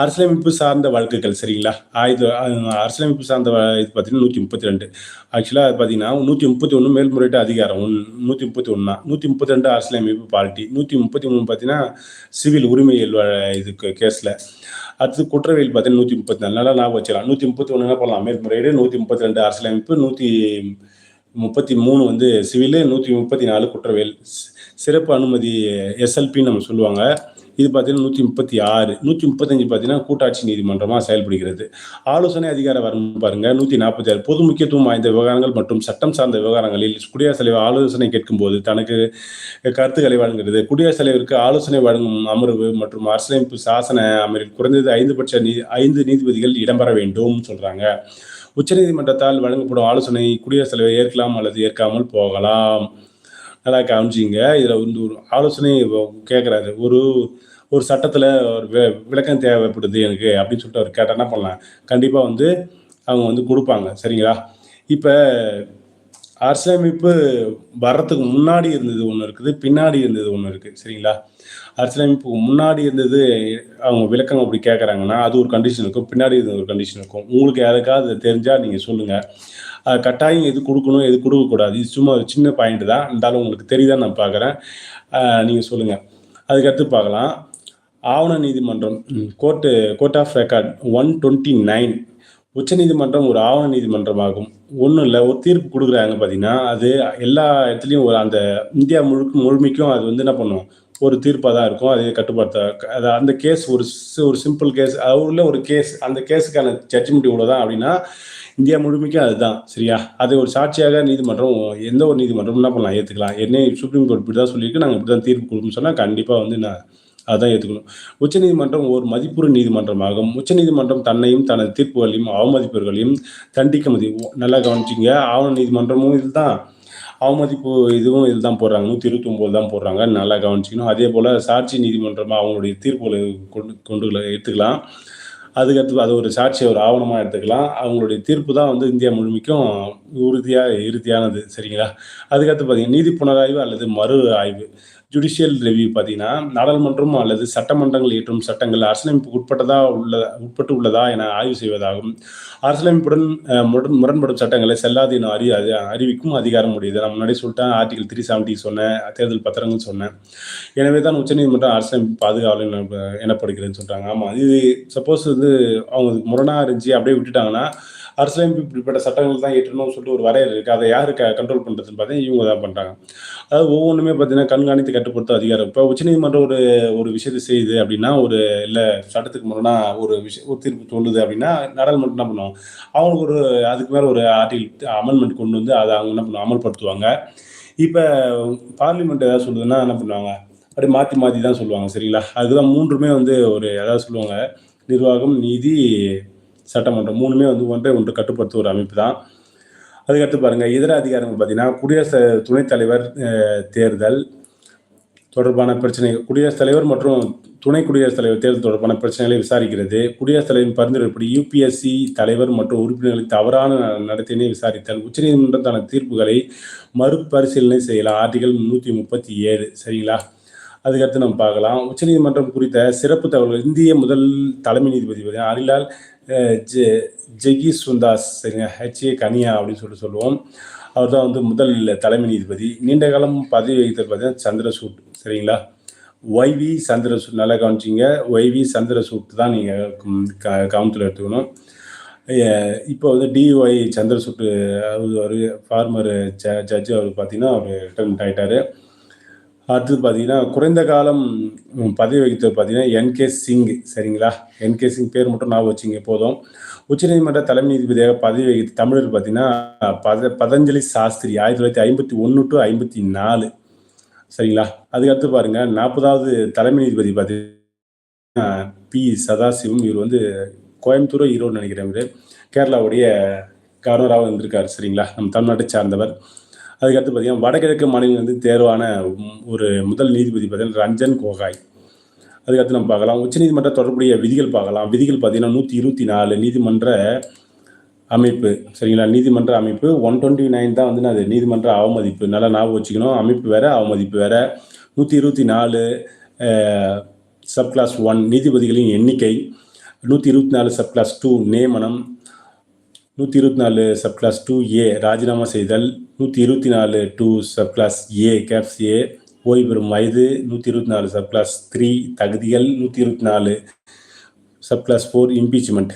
அரசியலமைப்பு சார்ந்த வழக்குகள் சரிங்களா? ஆயுத அரசியலமைப்பு சார்ந்த இது பார்த்தீங்கன்னா நூற்றி முப்பத்தி ரெண்டு ஆக்சுவலாக அது பார்த்தீங்கன்னா நூற்றி முப்பத்தி ஒன்று மேல்முறையீட்டு அதிகாரம். ஒன் நூற்றி முப்பத்தி ஒன்றா நூற்றி முப்பத்தி ரெண்டு அரசியலமைப்பு பார்ட்டி நூற்றி முப்பத்தி மூணு பார்த்தீங்கன்னா சிவில் உரிமையியல் இது இதுக்கு கேஸில் அடுத்து குற்றவியல் பார்த்தீங்கன்னா நூற்றி முப்பத்தி நாலு. நல்லா ஞாபகம் வச்சிடலாம் நூற்றி முப்பத்தி ஒன்று என்ன பண்ணலாம் மேல்முறையீடு நூற்றி முப்பத்தி ரெண்டு அரசியலமைப்பு நூற்றி முப்பத்தி மூணு வந்து சிவிலு நூற்றி முப்பத்தி நாலு குற்றவியல். சிறப்பு அனுமதி எஸ்எல்பின்னு நம்ம சொல்லுவாங்க. இது பார்த்தீங்கன்னா நூற்றி முப்பத்தி ஆறு நூற்றி முப்பத்தஞ்சு பார்த்தீங்கன்னா கூட்டாட்சி நீதிமன்றமாக செயல்படுகிறது. ஆலோசனை அதிகார வரம்பு பாருங்க நூற்றி நாற்பத்தி ஆறு. பொது முக்கியத்துவம் வாய்ந்த விவகாரங்கள் மற்றும் சட்டம் சார்ந்த விவகாரங்களில் குடியரசுத் தலைவர் ஆலோசனை கேட்கும்போது தனக்கு கருத்துக்களை வழங்குகிறது. குடியரசுத் தலைவருக்கு ஆலோசனை வழங்கும் அமர்வு மற்றும் அரசியலமைப்பு சாசன அமர்வில் குறைந்தது ஐந்துபட்ச நீ ஐந்து நீதிபதிகள் இடம்பெற வேண்டும் சொல்கிறாங்க உச்சநீதிமன்றத்தால் வழங்கப்படும் ஆலோசனை குடியரசுத் தலைவர் ஏற்கலாம் அல்லது ஏற்காமல் போகலாம். நல்லா காமிச்சிங்க இதில் வந்து ஒரு ஆலோசனை கேட்குறாரு ஒரு ஒரு சட்டத்தில் ஒரு வி- விளக்கம் தேவைப்படுது எனக்கு அப்படின்னு சொல்லிட்டு அவர் கேட்டால் என்ன பண்ணலாம்? கண்டிப்பாக வந்து அவங்க வந்து கொடுப்பாங்க. சரிங்களா? இப்போ அரசியலமைப்பு வர்றதுக்கு முன்னாடி இருந்தது ஒன்று இருக்குது பின்னாடி இருந்தது ஒன்று இருக்குது சரிங்களா? அரசியலமைப்புக்கு முன்னாடி இருந்தது அவங்க விளக்கம் அப்படி கேட்குறாங்கன்னா அது ஒரு கண்டிஷன் இருக்கும் பின்னாடி இருந்தது ஒரு கண்டிஷன் இருக்கும். உங்களுக்கு யாருக்காவது தெரிஞ்சால் நீங்கள் சொல்லுங்கள் கட்டாயம் எது கொடுக்கணும் எது கொடுக்கக்கூடாது இது சும்மா ஒரு சின்ன பாயிண்ட் தான். இருந்தாலும் உங்களுக்கு தெரியுதா நான் பார்க்குறேன் நீங்கள் சொல்லுங்கள் அதுக்கடுத்து பார்க்கலாம். ஆவண நீதிமன்றம் court court of record one twenty nine உச்சநீதிமன்றம் ஒரு ஆவண நீதிமன்றமாகும். ஒன்றும் இல்லை ஒரு தீர்ப்பு கொடுக்குறாங்க பார்த்தீங்கன்னா அது எல்லா இடத்துலையும் ஒரு அந்த இந்தியா முழுக்க முழுமைக்கும் அது வந்து என்ன பண்ணும்? ஒரு தீர்ப்பாக தான் இருக்கும். அதை கட்டுப்படுத்த அது அந்த கேஸ் ஒரு ஒரு சிம்பிள் கேஸ் அவருள்ள ஒரு கேஸ் அந்த கேஸுக்கான ஜட்ஜ்மெண்ட் இவ்வளோ தான் அப்படின்னா இந்தியா முழுமைக்கும் அதுதான் சரியா? அது ஒரு சாட்சியாக நீதிமன்றம் எந்த ஒரு நீதிமன்றம் என்ன பண்ணலாம் ஏற்றுக்கலாம் என்ன சுப்ரீம் கோர்ட் இப்படி தான் சொல்லியிருக்கு நாங்கள் இப்படி தான் தீர்ப்பு கொடுக்கணும்னு சொன்னால் கண்டிப்பாக வந்து நான் அதான் ஏற்றுக்கணும் உச்சநீதிமன்றம் ஒரு மதிப்புறு நீதிமன்றமாகும். உச்சநீதிமன்றம் தன்னையும் தனது தீர்ப்புகளையும் அவமதிப்பவர்களையும் தண்டிக்க முடியும். நல்லா கவனிச்சிங்க. ஆவண நீதிமன்றமும் இதுதான். அவமதிப்பு இதுவும் இதுதான் தான் போடுறாங்க. நூற்றி இருபத்தொம்போது தான் போடுறாங்க. நல்லா கவனிச்சிக்கணும். அதே போல் சாட்சி நீதிமன்றமாக அவங்களுடைய தீர்ப்புகளை கொண்டு கொண்டு எடுத்துக்கலாம். அதுக்கடுத்து அது ஒரு சாட்சியை ஒரு ஆவணமாக எடுத்துக்கலாம். அவங்களுடைய தீர்ப்பு தான் வந்து இந்தியா முழுமைக்கும் உறுதியாக இறுதியானது. சரிங்களா? அதுக்கடுத்து பார்த்தீங்கன்னா நீதி புனராய்வு அல்லது மறு ஆய்வு. ஜுடிஷியல் ரிவ்யூ பார்த்தீங்கன்னா நாடாளுமன்றம் அல்லது சட்டமன்றங்கள் இயற்றும் சட்டங்கள் அரசியலமைப்புக்கு உட்பட்டதா உள்ள உட்பட்டு உள்ளதா என ஆய்வு செய்வதாகும். அரசியலமைப்புடன் முரண் முரண்படும் சட்டங்களை செல்லாது என அறி அறிவிக்கும் அதிகாரம் உடையது. நான் முன்னாடி சொல்லிட்டேன் ஆர்டிகல் த்ரீ செவன்ட்டி சொன்னேன் தேர்தல் பத்திரங்கள் சொன்னேன். எனவே தான் உச்சநீதிமன்றம் அரசியலமைப்பு பாதுகாவலர் என- எனப்படுகிறதுன்னு சொல்கிறாங்க ஆமாம் இது சப்போஸ் வந்து அவங்க முரணாக இருந்துச்சு அப்படியே விட்டுட்டாங்கன்னா அரசியலமைப்பு இப்படிப்பட்ட சட்டங்கள் தான் ஏற்றணும்னு சொல்லிட்டு ஒரு வரையறை இருக்குது அதை யார் க கண்ட்ரோல் பண்ணுறதுன்னு பார்த்தீங்கன்னா இவங்க தான் பண்ணுறாங்க அதாவது ஒவ்வொன்றுமே பார்த்தீங்கன்னா கண்காணித்து கட்டுப்படுத்த அதிகாரம். இப்போ உச்சநீதிமன்றம் ஒரு ஒரு விஷயத்தை செய்யுது அப்படின்னா ஒரு இல்லை சட்டத்துக்கு முரணா ஒரு விஷயம் ஒரு தீர்ப்பு சொல்லுது அப்படின்னா நாடாளுமன்றம் என்ன பண்ணுவோம் அவங்களுக்கு ஒரு அதுக்கு மேலே ஒரு ஆர்டிகல் அமெண்ட்மெண்ட் கொண்டு வந்து அதை அவங்க என்ன பண்ணுவாங்க? அமல்படுத்துவாங்க. இப்போ பார்லிமெண்ட் ஏதாவது சொல்லுதுன்னா என்ன பண்ணுவாங்க? அப்படியே மாற்றி மாற்றி தான் சொல்லுவாங்க சரிங்களா? அதுக்கு தான் மூன்றுமே வந்து ஒரு ஏதாவது சொல்லுவாங்க நிர்வாகம் நீதி சட்டமன்றம் மூணுமே வந்து ஒன்றை ஒன்று கட்டுப்படுத்த ஒரு அமைப்பு தான். அதுக்கடுத்து பாருங்கள் இதர அதிகாரங்கள் பார்த்தீங்கன்னா குடியரசு துணைத் தலைவர் தேர்தல் தொடர்பான பிரச்சனை குடியரசுத் தலைவர் மற்றும் துணை குடியரசுத் தலைவர் தேர்தல் தொடர்பான பிரச்சனைகளை விசாரிக்கிறது. குடியரசுத் தலைவரின் பரிந்துரைப்படி யூபிஎஸ்சி தலைவர் மற்றும் உறுப்பினர்களை தவறான நடத்தையினை விசாரித்தல் உச்சநீதிமன்றத்தான தீர்ப்புகளை மறுபரிசீலனை செய்யலாம். ஆர்டிகல் முந்நூற்றி முப்பத்தி ஏழு சரிங்களா? அதுக்கடுத்து நம்ம பார்க்கலாம். உச்சநீதிமன்றம் குறித்த சிறப்பு தகவல்கள் இந்திய முதல் தலைமை நீதிபதி பார்த்தீங்கன்னா ஜெ ஜெகி சுந்தாஸ் சரிங்க ஹெச்ஏ கனியா அப்படின்னு சொல்லிட்டு சொல்லுவோம். அவர் தான் வந்து முதல் தலைமை நீதிபதி. நீண்ட காலம் பதவி வகித்தது பார்த்தீங்கன்னா சந்திரசூட் சரிங்களா? ஒய்வி சந்திரசூட் நல்லா கவனிச்சிங்க. ஒய்வி சந்திரசூட் தான் நீங்கள் க கவனத்தில் எடுத்துக்கணும். இப்போ வந்து டிஒய் சந்திரசூட் அவர் ஒரு ஃபார்மர் ஜட்ஜு அவர் பார்த்தீங்கன்னா அவர் ரிட்டர்மெண்ட் ஆகிட்டார் அடுத்தது பார்த்தீங்கன்னா குறைந்த காலம் பதவி வகித்தவர் பார்த்தீங்கன்னா என்கே சிங். சரிங்களா? என்கே சிங் பேர் மட்டும் ஞாபகம் வச்சுங்க போதும். உச்சநீதிமன்ற தலைமை நீதிபதியாக பதவி வகித்த தமிழர் பார்த்தீங்கன்னா பத பதஞ்சலி சாஸ்திரி ஆயிரத்தி தொள்ளாயிரத்தி ஐம்பத்தி ஒன்று டு ஐம்பத்தி நாலு. சரிங்களா? அதுக்கடுத்து பாருங்க நாற்பதாவது தலைமை நீதிபதி பார்த்தீங்கன்னா பி சதாசிவம். இவர் வந்து கோயம்புத்தூரோ ஈரோடு நினைக்கிறேன் இவர். கேரளாவுடைய கவர்னராக இருந்திருக்காரு சரிங்களா? நம்ம தமிழ்நாட்டை சார்ந்தவர். அதுக்கடுத்து பார்த்தீங்கன்னா வடகிழக்கு மாநிலங்களிலிருந்து தேர்வான ஒரு முதல் நீதிபதி பார்த்தீங்கன்னா ரஞ்சன் கோகாய். அதுக்கடுத்து நம்ம பார்க்கலாம். உச்சநீதிமன்ற தொடர்புடைய விதிகள் பார்க்கலாம். விதிகள் பார்த்தீங்கன்னா நூற்றி இருபத்தி நாலு நீதிமன்ற அமைப்பு. சரிங்களா? நீதிமன்ற அமைப்பு ஒன் டுவெண்ட்டி நைன் தான் வந்து அது நீதிமன்ற அவமதிப்பு. நல்லா ஞாபகம் வச்சுக்கணும். அமைப்பு வேற அவமதிப்பு வேற. நூற்றி இருபத்தி நாலு சப் கிளாஸ் ஒன் நீதிபதிகளின் எண்ணிக்கை. நூற்றி இருபத்தி நாலு சப் கிளாஸ் டூ நியமனம். நூற்றி இருபத்தி நாலு சப் கிளாஸ் டூ ஏ ராஜினாமா செய்தல். நூற்றி இருபத்தி நாலு two sub clause A caps A ஓய்வு பெறும் வயது நூற்றி இருபத்தி நாலு சப் கிளாஸ் த்ரீ தகுதிகள் நூற்றி இருபத்தி நாலு சப் கிளாஸ் ஃபோர் இம்பீச்மெண்ட்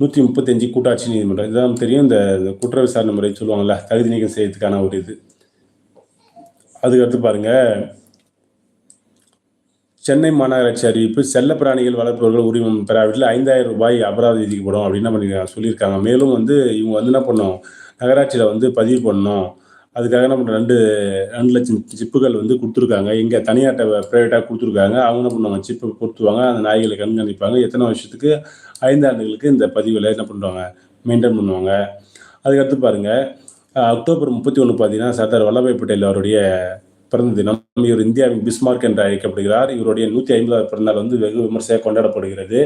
நூற்றி முப்பத்தஞ்சு கூட்டாட்சி நீதிமன்றம். இதுதான் தெரியும் இந்த குற்ற விசாரணை முறை சொல்லுவாங்கள்ல தகுதி நீக்கம் செய்யறதுக்கான ஒரு இது. அதுக்கடுத்து பாருங்கள் சென்னை மாநகராட்சி அறிவிப்பு செல்லப்பிராணிகள் வளர்ப்பவர்கள் உரிமம் பெறாவிட்டில் ஐந்தாயிரம் ரூபாய் அபராதம் விதிக்கப்படும் அப்படின்னு பண்ணி சொல்லியிருக்காங்க. மேலும் வந்து இவங்க வந்து என்ன பண்ணோம்? நகராட்சியில் வந்து பதிவு பண்ணணும் அதுக்காக நம்ம ரெண்டு ரெண்டு லட்சம் சிப்புகள் வந்து கொடுத்துருக்காங்க. இங்கே தனியார்ட்ட ப்ரைவேட்டாக கொடுத்துருக்காங்க. அவங்க என்ன பண்ணுவாங்க சிப்பு கொடுத்துருவாங்க. அந்த நாய்களை கண்காணிப்பாங்க. எத்தனை வருஷத்துக்கு? ஐந்து ஆண்டுகளுக்கு இந்த பதிவில் என்ன பண்ணுவாங்க? மெயின்டைன் பண்ணுவாங்க. அதுக்கடுத்து பாருங்கள் அக்டோபர் முப்பத்தி ஒன்று பார்த்தீங்கன்னா சர்தார் வல்லபாய் பட்டேல் அவருடைய பிறந்த தினம் இவர் இந்தியாவின் பிஸ்மார்க் என்று அழைக்கப்படுகிறார். இவருடைய நூற்றி ஐம்பதாவது பிறந்தநாள் வந்து வெகு விமர்சையாக கொண்டாடப்படுகிறது.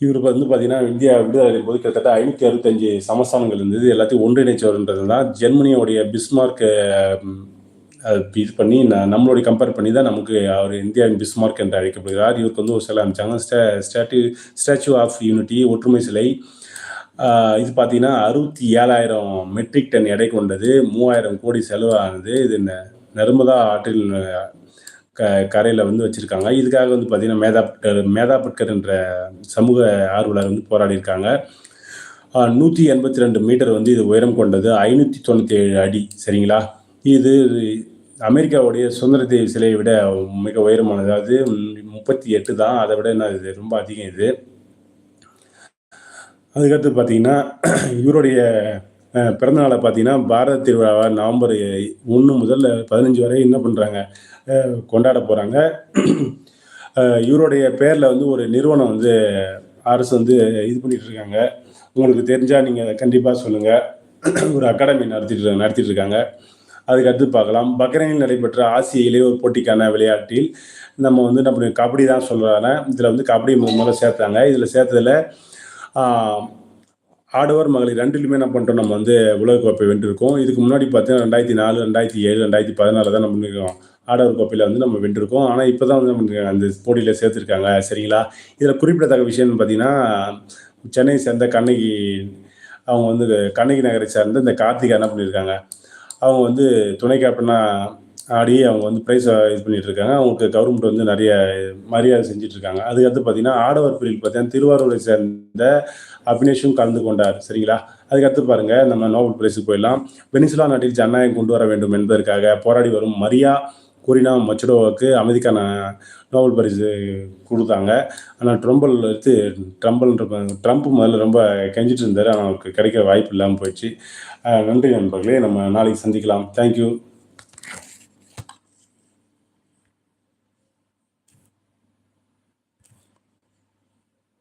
இவர் வந்து பார்த்தீங்கன்னா இந்தியா விடுதலை போது கிட்டத்தட்ட ஐநூற்றி அறுபத்தஞ்சு சமஸ்தானங்கள் இருந்தது. எல்லாத்தையும் ஒன்றிணைச்சவர்ன்றது தான் ஜெர்மனியோடைய பிஸ்மார்க் இது பண்ணி நான் நம்மளுடைய கம்பேர் பண்ணி தான் நமக்கு அவர் இந்தியாவின் பிஸ்மார்க் என்று அழைக்கப்படுகிறார். இவருக்கு வந்து ஒரு சிலை அமைச்சாங்க stay statue statue of unity ஒற்றுமை சிலை இது பார்த்தீங்கன்னா அறுபத்தி ஏழாயிரம் மெட்ரிக் டன் எடை கொண்டது. மூவாயிரம் கோடி செலவானது. இது ந- நர்மதா ஆற்றில் க கரையில் வந்து வச்சுருக்காங்க. இதுக்காக வந்து பார்த்தீங்கன்னா மேதாபட்கர் மேதாபட்கர் என்ற சமூக ஆர்வலர் வந்து போராடி இருக்காங்க நூற்றி எண்பத்தி ரெண்டு மீட்டர் வந்து இது உயரம் கொண்டது. ஐநூற்றி தொண்ணூற்றி ஏழு அடி. சரிங்களா? இது அமெரிக்காவுடைய சுதந்திர தேவி சிலையை விட மிக உயரமானது. அதாவது முப்பத்தி எட்டு தான். அதை விட என்ன இது? ரொம்ப அதிகம் இது. அதுக்கடுத்து பார்த்தீங்கன்னா இவருடைய பிறந்தநாளை பார்த்தீங்கன்னா பாரத திருவிழாவை நவம்பர் ஒன்று முதல் பதினஞ்சு வரை என்ன பண்ணுறாங்க கொண்டாட போகிறாங்க இவருடைய பேரில் வந்து ஒரு நிறுவனம் வந்து அரசு வந்து இது பண்ணிகிட்டு இருக்காங்க. உங்களுக்கு தெரிஞ்சால் நீங்கள் கண்டிப்பாக சொல்லுங்கள் ஒரு அகாடமி நடத்திட்டு நடத்திட்டு இருக்காங்க. அதுக்கடுத்து பார்க்கலாம். பக்ரைனில் நடைபெற்ற ஆசிய இளையோர் போட்டிக்கான விளையாட்டில் நம்ம வந்து நம்ம கபடி தான் சொல்கிறாங்க இதில் வந்து கபடி முதல்ல சேர்த்தாங்க. இதில் சேர்த்ததில் ஆடவர் மகளிர் ரெண்டுலையுமே என்ன பண்ணிட்டோம் நம்ம வந்து உலகக்கோப்பை வென்றிருக்கோம். இதுக்கு முன்னாடி பார்த்தீங்கன்னா ரெண்டாயிரத்தி நாலு ரெண்டாயிரத்தி ஏழு ரெண்டாயிரத்தி பதினாலு தான் நம்ம பண்ணிருக்கோம் ஆடவர் கோப்பையில் வந்து நம்ம வென்றிருக்கோம். ஆனால் இப்போ தான் வந்து நமக்கு அந்த போட்டியில் சேர்த்துருக்காங்க சரிங்களா? இதில் குறிப்பிடத்தக்க விஷயம்னு பார்த்தீங்கன்னா சென்னை சேர்ந்த கண்ணகி அவங்க வந்து கண்ணகி நகரை சேர்ந்த இந்த கார்த்திகா என்ன பண்ணியிருக்காங்க. அவங்க வந்து துணை கேப்டனாக ஆடி அவங்க வந்து ப்ரைஸ் இது பண்ணிட்டு இருக்காங்க. அவங்களுக்கு கவர்மெண்ட் வந்து நிறைய மரியாதை செஞ்சுட்டு இருக்காங்க. அதுக்கடுத்து பார்த்தீங்கன்னா ஆடவர் பிரிவில் பார்த்தீங்கன்னா திருவாரூரை சேர்ந்த அபினேஷும் கலந்து கொண்டார். சரிங்களா? அதுக்கடுத்து பாருங்க நம்ம நோபல் பிரைஸுக்கு போயிடலாம். பெனிசுலா நாட்டில் ஜனநாயகம் கொண்டு வர வேண்டும் என்பதற்காக போராடி வரும் மரியா கூறினா மச்சடோவுக்கு அமெரிக்கான நோபல் பரிசு கொடுத்தாங்க. ஆனால் ட்ரம்பல் எடுத்து ட்ரம்பல்ன்ற ட்ரம்ப் முதல்ல ரொம்ப கெஞ்சிட்டு இருந்தார். ஆனால் அவருக்கு கிடைக்க வாய்ப்பு இல்லாமல் போயிடுச்சு. நன்றி நண்பர்களே. நம்ம நாளைக்கு சந்திக்கலாம். தேங்க்யூ